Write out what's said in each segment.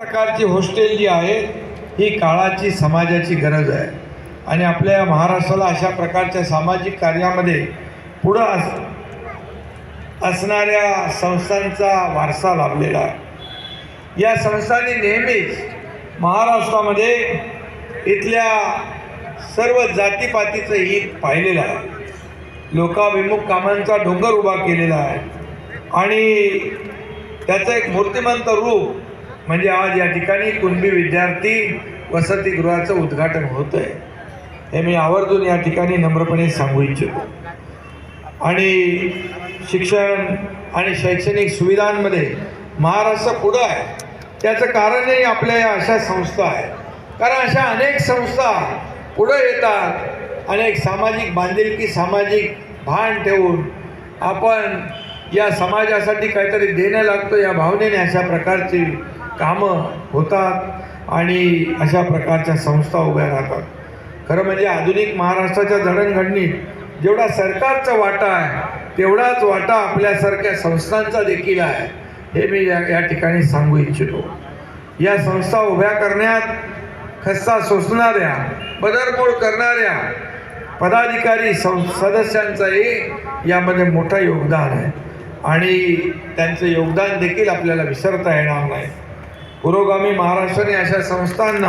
प्रकारची हॉस्टेल जी आहे ही काळाची समाजाची गरज आहे. आणि आपल्या महाराष्ट्राला अशा प्रकारच्या सामाजिक कार्यामध्ये पुढं अस असणाऱ्या संस्थांचा वारसा लाभलेला आहे. या संस्थांनी नेहमीच महाराष्ट्रामध्ये इथल्या सर्व जातीपातीचं हित पाहिलेलं आहे. लोकाभिमुख कामांचा डोंगर उभा केलेला आहे. आणि त्याचं एक मूर्तिमंत रूप म्हणजे आज या ठिकाणी कुणबी विद्यार्थी वसतिगृहाचं उद्घाटन होतं आहे हे मी आवर्जून या ठिकाणी नम्रपणे सांगू इच्छितो. आणि शिक्षण आणि शैक्षणिक सुविधांमध्ये महाराष्ट्र पुढं आहे. त्याचं कारणही आपल्या या अशा संस्था आहेत. कारण अशा अनेक संस्था पुढं येतात. अनेक सामाजिक बांधिलकी सामाजिक भान ठेवून आपण या समाजासाठी काहीतरी देणं लागतं या भावनेने अशा प्रकारची कामं होतात आणि अशा प्रकारच्या संस्था उभ्या राहतात. खरं म्हणजे आधुनिक महाराष्ट्राच्या जडणघडणीत जेवढा सरकारचा वाटा आहे तेवढाच वाटा आपल्यासारख्या संस्थांचा देखील आहे हे मी या या ठिकाणी सांगू इच्छितो. या संस्था उभ्या करण्यात खस्ता सोसणाऱ्या बदरमोड करणाऱ्या पदाधिकारी सं सदस्यांचंही यामध्ये मोठं योगदान आहे. आणि त्यांचं योगदान देखील आपल्याला विसरता येणार नाही. पुरोगामी महाराष्ट्राने अशा संस्थांना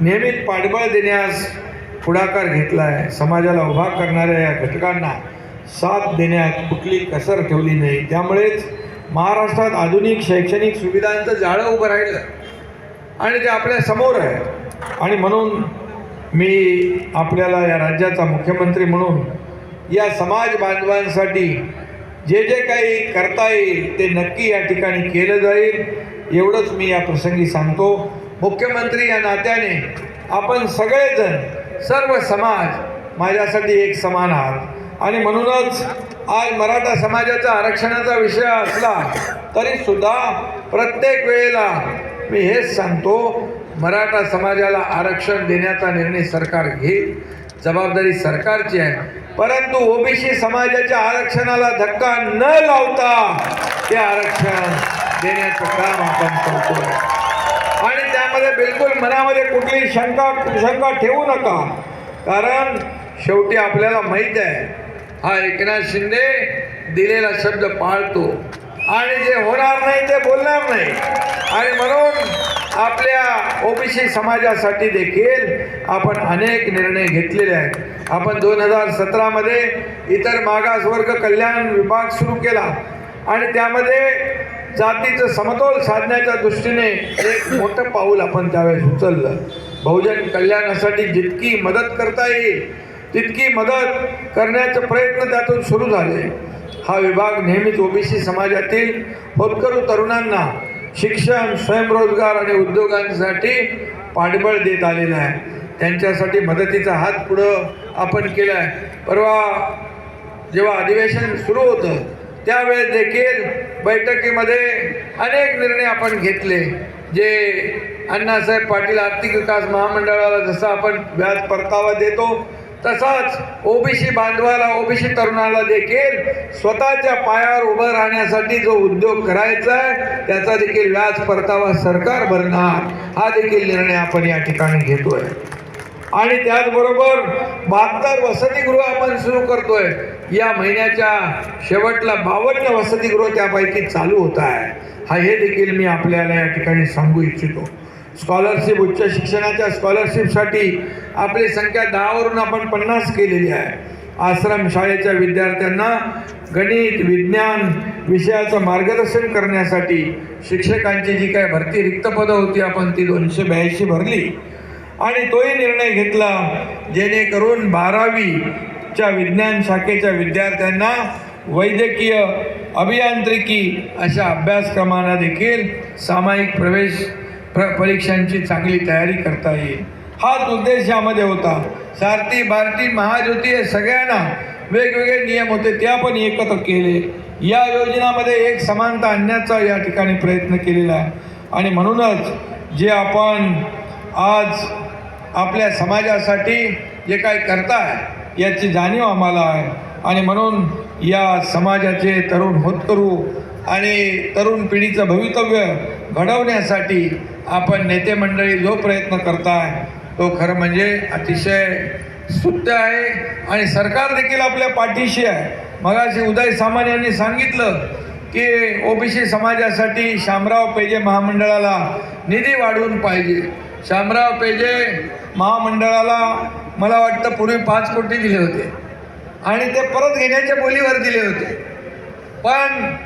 नियमित पाठबळ देण्यास पुढाकार घेतला आहे समाजाला उभा करणाऱ्या या घटकांना साथ देण्यात कुठली कसर ठेवली नाही. त्यामुळेच महाराष्ट्रात आधुनिक शैक्षणिक सुविधांचं जाळं उभं राहिलं आणि ते आपल्यासमोर आहे. आणि म्हणून मी आपल्याला या राज्याचा मुख्यमंत्री म्हणून या समाज बांधवांसाठी जे जे काही करता येईल ते नक्की या ठिकाणी केलं जाईल. एवढंच मी या प्रसंगी सांगतो. मुख्यमंत्री या नात्याने आपण सगळेजण सर्व समाज माझ्यासाठी एक समान आहात. आणि म्हणूनच आज मराठा समाजाचा आरक्षणाचा विषय असला तरी सुद्धा प्रत्येक वेळेला मी हेच सांगतो मराठा समाजाला आरक्षण देण्याचा निर्णय सरकार घेईल जबाबदारी सरकारची आहे. परंतु ओबीसी समाजाच्या आरक्षणाला धक्का न लावता ते आरक्षण देण्याचं काम आपण करतोय. आणि त्यामध्ये बिलकुल मनामध्ये कुठली शंका शंका ठेवू नका. कारण शेवटी आपल्याला माहीत आहे हा एकनाथ शिंदे दिलेला शब्द पाळतो. आणि जे होणार नाही ते बोलणार नाही. आणि म्हणून आपल्या ओबीसी समाजासाठी देखील आपण अनेक निर्णय घेतलेले आहेत. आपण दोन हजार सतरामध्ये इतर मागासवर्ग कल्याण विभाग सुरू केला. आणि त्यामध्ये जातीचं समतोल साधण्याच्या दृष्टीने एक मोठं पाऊल आपण त्यावेळेस उचललं. बहुजन कल्याणासाठी जितकी मदत करता येईल तितकी मदत करण्याचे प्रयत्न त्यातून सुरू झाले. हा विभाग नेहमीच ओबीसी समाजातील होतकरू तरुणांना शिक्षण स्वयंरोजगार आणि उद्योगांसाठी पाठबळ देत आलेला आहे. त्यांच्यासाठी मदतीचा हात पुढं आपण केला आहे परवा जेव्हा अधिवेशन सुरू होतं त्यावेळेस देखील बैठकीमध्ये अनेक निर्णय आपण घेतले. जे अण्णासाहेब पाटील आर्थिक विकास महामंडळाला जसं आपण व्याज परतावा देतो तसाच ओबीसी बांधवाला ओबीसी तरुणाला देखील स्वतःच्या पायावर उभं राहण्यासाठी जो उद्योग करायचा आहे त्याचा देखील व्याज परतावा सरकार भरणार. हा देखील निर्णय आपण या ठिकाणी घेतोय. आणि त्याचबरोबर बहात्तर वसतिगृह आपण सुरू करतोय. या महिन्याच्या शेवटला बावन्न वसतिगृह त्यापैकी चालू होत आहे. हा हे देखील मी आपल्याला या ठिकाणी सांगू इच्छितो. स्कॉलरशिप उच्च शिक्षणाच्या स्कॉलरशिपसाठी आपली संख्या दहावरून आपण पन्नास केलेली आहे. आश्रम शाळेच्या विद्यार्थ्यांना गणित विज्ञान विषयाचं मार्गदर्शन करण्यासाठी शिक्षकांची जी काय भरती रिक्त पदं होती आपण ती दोनशे ब्याऐंशी भरली. आणि तोही निर्णय घेतला जेणेकरून बारावीच्या विज्ञान शाखेच्या विद्यार्थ्यांना वैद्यकीय अभियांत्रिकी अशा अभ्यासक्रमांना देखील सामायिक प्रवेश प्र परीक्षांची चांगली तयारी करता येईल. हाच उद्देश यामध्ये होता. सारथी भारती महाज्योती हे सगळ्यांना वेगवेगळे नियम होते ते आपण एकत्र केले. या योजनामध्ये एक समानता आणण्याचा या ठिकाणी प्रयत्न केलेला आहे. आणि म्हणूनच जे आपण आज आपल्या समाजासाठी जे काही करताय याची जाणीव आम्हाला आहे. आणि म्हणून या समाजाचे तरुण होतकरू आणि तरुण पिढीचं भवितव्य घडवण्यासाठी आपण नेते मंडळी जो प्रयत्न करताय तो खरं म्हणजे अतिशय स्तुत्य आहे आणि सरकार देखील आपल्या पाठीशी आहे. मगाशी उदय सामान यांनी सांगितलं की ओबीसी समाजासाठी शामराव पेजे महामंडळाला निधी वाढवून पाहिजे. शामराव पेजे महामंडळाला मला वाटतं पूर्वी पाच कोटी दिले होते. आणि ते परत घेण्याच्या बोलीवर दिले होते. पण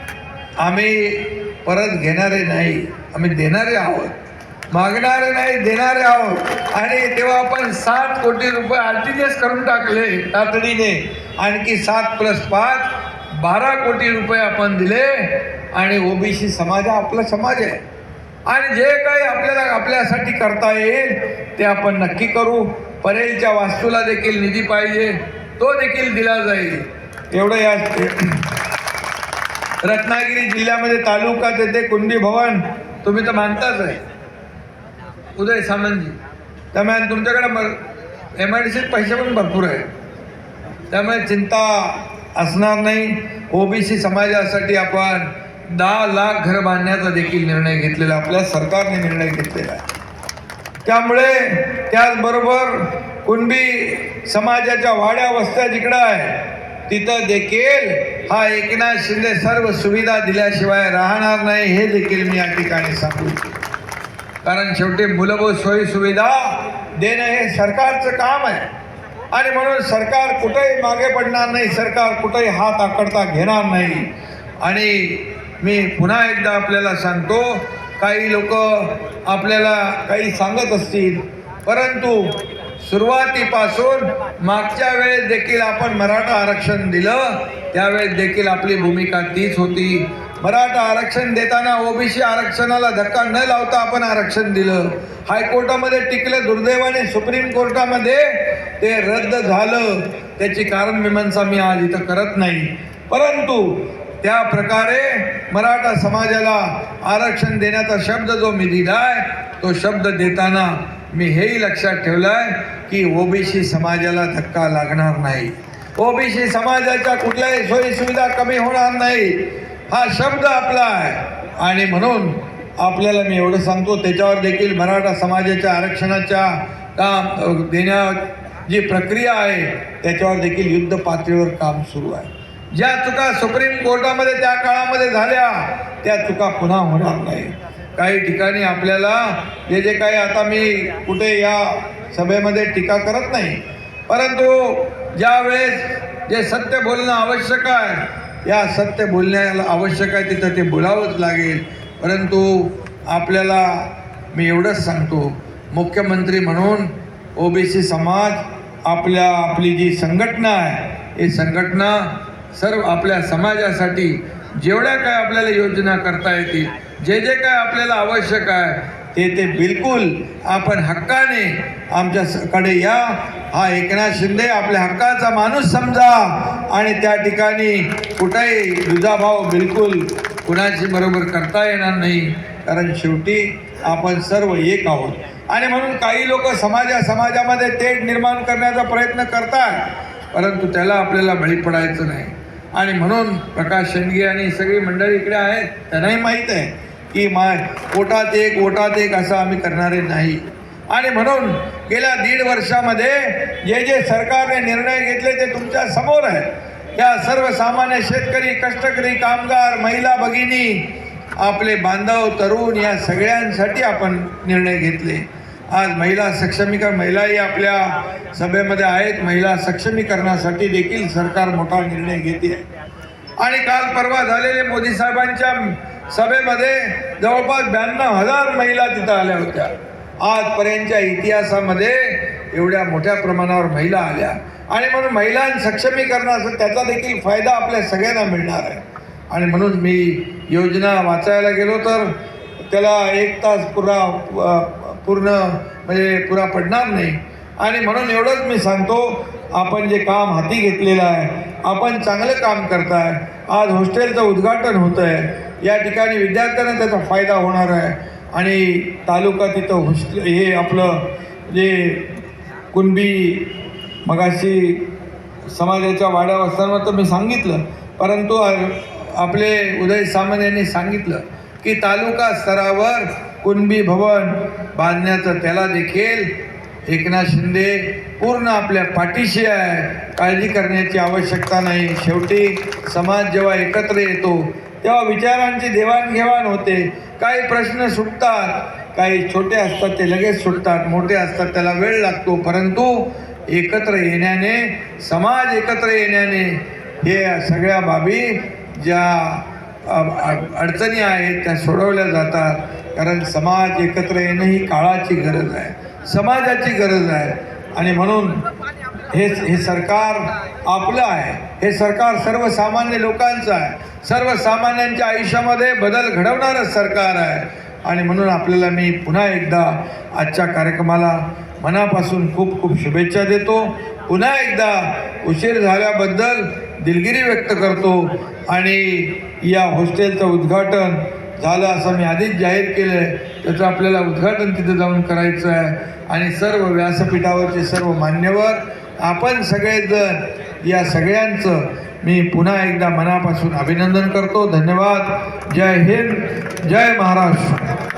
आम्ही परत घेणारे नाही. आम्ही देणारे आहोत. मागणारे नाही देणारे आहोत. आणि तेव्हा आपण सात कोटी रुपये आर टी जी एस करून टाकले तातडीने. आणखी सात प्लस पाच बारा कोटी रुपये आपण दिले. आणि ओबीसी समाज हा आपला समाज आहे. आणि जे काही आपल्याला आपल्यासाठी करता येईल ते आपण नक्की करू. परेलच्या वास्तूला देखील निधी पाहिजे. तो देखील दिला जाईल. एवढं या रत्नागिरी जिल्ह्यामध्ये तालुका तेथे कुंडी भवन. तुम्ही तर मानताच आहे. उदय सामंतजी. त्यामुळे तुमच्याकडे एम आय डी सीत पैसे पण भरपूर आहेत. त्यामुळे चिंता असणार नाही. ओबीसी समाजासाठी आपण दहा लाख घर बांधण्याचा देखील निर्णय घेतलेला आपल्या सरकारने निर्णय घेतलेला आहे. त्यामुळे त्याचबरोबर कुणबी समाजाच्या वाड्या वस्त्या जिकडं आहे तिथं देखील हा एकनाथ शिंदे सर्व सुविधा दिल्याशिवाय राहणार नाही हे देखील मी या ठिकाणी सांगू कारण शेवटी मूलभूत सोयी सुविधा देणं हे सरकारचं काम आहे. आणि म्हणून सरकार कुठेही मागे पडणार नाही सरकार कुठेही हात आकडता घेणार नाही. आणि मी पुन्हा एकदा आपल्याला सांगतो काही लोक आपल्याला काही सांगत असतील परंतु सुरुवातीपासून मागच्या वेळेस देखील आपण मराठा आरक्षण दिलं त्यावेळेस देखील आपली भूमिका तीच होती. मराठा आरक्षण देताना ओबीसी आरक्षणाला धक्का न लावता आपण आरक्षण दिलं. हायकोर्टामध्ये टिकलं दुर्दैवाने सुप्रीम कोर्टामध्ये ते रद्द झालं. त्याची कारण मीमांसा मी आज इथं करत नाही. परंतु त्या प्रकारे मराठा समाजाला आरक्षण देण्याचा शब्द जो मी दिलाय तो शब्द देताना मी हेही लक्षात ठेवलंय की ओबीसी समाजाला धक्का लागणार नाही. ओबीसी समाजाच्या कुठल्याही सोयी सुविधा कमी होणार नाही. हा शब्द आपला आहे. आणि म्हणून आपल्याला मी एवढं सांगतो त्याच्यावर देखील मराठा समाजाच्या आरक्षणाच्या काम देण्या जी प्रक्रिया आहे त्याच्यावर देखील युद्ध पातळीवर काम सुरू आहे. ज्या चुका सुप्रीम कोर्टामध्ये त्या काळामध्ये झाल्या त्या चुका पुन्हा होणार नाही. काही ठिकाणी आपल्याला जे जे काही आता मी कुठे या सभेमध्ये टीका करत नाही परंतु ज्या वेळेस जे सत्य बोलणं आवश्यक आहे या सत्य बोलण्याला आवश्यक आहे तिथं ते बोलावंच लागेल. परंतु आपल्याला मी एवढंच सांगतो मुख्यमंत्री म्हणून ओबीसी समाज आपल्या आपली जी संघटना आहे ही संघटना सर्व आपल्या समाजासाठी जेवढ्या काय आपल्याला योजना करता येतील जे जे काय आपल्याला आवश्यक आहे ते ते बिलकुल आपण हक्काने आमच्या या. हा एकनाथ शिंदे आपल्या हक्काचा माणूस समजा. आणि त्या ठिकाणी कुठेही दुजाभाव बिलकुल कुणाची बरोबर करता येणार नाही. कारण शेवटी आपण सर्व एक आहोत. आणि म्हणून काही लोक समाजा समाजामध्ये तेढ निर्माण करण्याचा प्रयत्न करतात. परंतु त्याला आपल्याला बळी पडायचं नाही. आणि म्हणून प्रकाश शेंडगे आणि सगळी मंडळी इकडे आहेत. त्यांनाही माहीत आहे की माय ओटात एक ओटात एक असं आम्ही करणारे नाही. आणि म्हणून गेल्या दीड वर्षामध्ये जे जे सरकारने निर्णय घेतले ते तुमच्यासमोर आहे या सर्वसामान्य शेतकरी कष्टकरी कामगार महिला भगिनी आपले बांधव तरुण या सगळ्यांसाठी आपण निर्णय घेतले. आज महिला सक्षमीकरण महिलाही आपल्या सभेमध्ये आहेत. महिला सक्षमीकरणासाठी देखील सरकार मोठा निर्णय घेते आणि काल परवा झालेले मोदी साहेबांच्या सभेमध्ये जवळपास ब्याण्णव हजार महिला तिथं आल्या होत्या. आजपर्यंतच्या इतिहासामध्ये एवढ्या मोठ्या प्रमाणावर महिला आल्या. आणि म्हणून महिला सक्षमीकरणाचा त्याचा देखील फायदा आपल्या सगळ्यांना मिळणार आहे. आणि म्हणून मी योजना वाचायला गेलो तर त्याला एक तास पुरा पूर्ण म्हणजे पुरा पडणार नाही. आणि म्हणून एवढंच मी सांगतो आपण जे काम हाती घेतलेलं आहे आपण चांगलं काम करताय. आज हॉस्टेलचं उद्घाटन होतं आहे या ठिकाणी विद्यार्थ्यांना त्याचा फायदा होणार आहे. आणि तालुका तिथं हॉस्टेल हे आपलं जे कुणबी मगाशी समाजाच्या वाड्या असताना तर मी सांगितलं. परंतु आपले उदय सामंत यांनी सांगितलं की तालुका स्तरावर कुणबी भवन बांधण्याचं त्याला देखील एकनाथ शिंदे पूर्ण आपल्या पाठीशी आहे. काळजी करण्याची आवश्यकता नाही. शेवटी समाज जेव्हा एकत्र येतो तेव्हा विचारांची देवाणघेवाण होते. काही प्रश्न सुटतात काही छोटे असतात ते लगेच सुटतात मोठे असतात त्याला वेळ लागतो. परंतु एकत्र येण्याने समाज एकत्र येण्याने हे सगळ्या बाबी ज्या अडचणी आहेत त्या सोडवल्या जातात. कारण समाज एकत्र येणं ही काळाची गरज आहे. समाजाची गरज आहे. आणि म्हणून हे हे सरकार आपलं आहे. हे सरकार सर्वसामान्य लोकांचं आहे. सर्वसामान्यांच्या आयुष्यामध्ये बदल घडवणारं सरकार आहे. आणि म्हणून आपल्याला मी पुन्हा एकदा आजच्या कार्यक्रमाला मनापासून खूप खूप शुभेच्छा देतो. पुन्हा एकदा उशीर झाल्याबद्दल दिलगिरी व्यक्त करतो आणि या हॉस्टेलचं उद्घाटन झालं असं मी आधीच जाहीर केलं आहे. त्याचं आपल्याला उद्घाटन तिथे जाऊन करायचं आहे. आणि सर्व व्यासपीठावरचे सर्व मान्यवर आपण सगळेजण या सगळ्यांचं मी पुन्हा एकदा मनापासून अभिनंदन करतो. धन्यवाद. जय हिंद. जय महाराष्ट्र.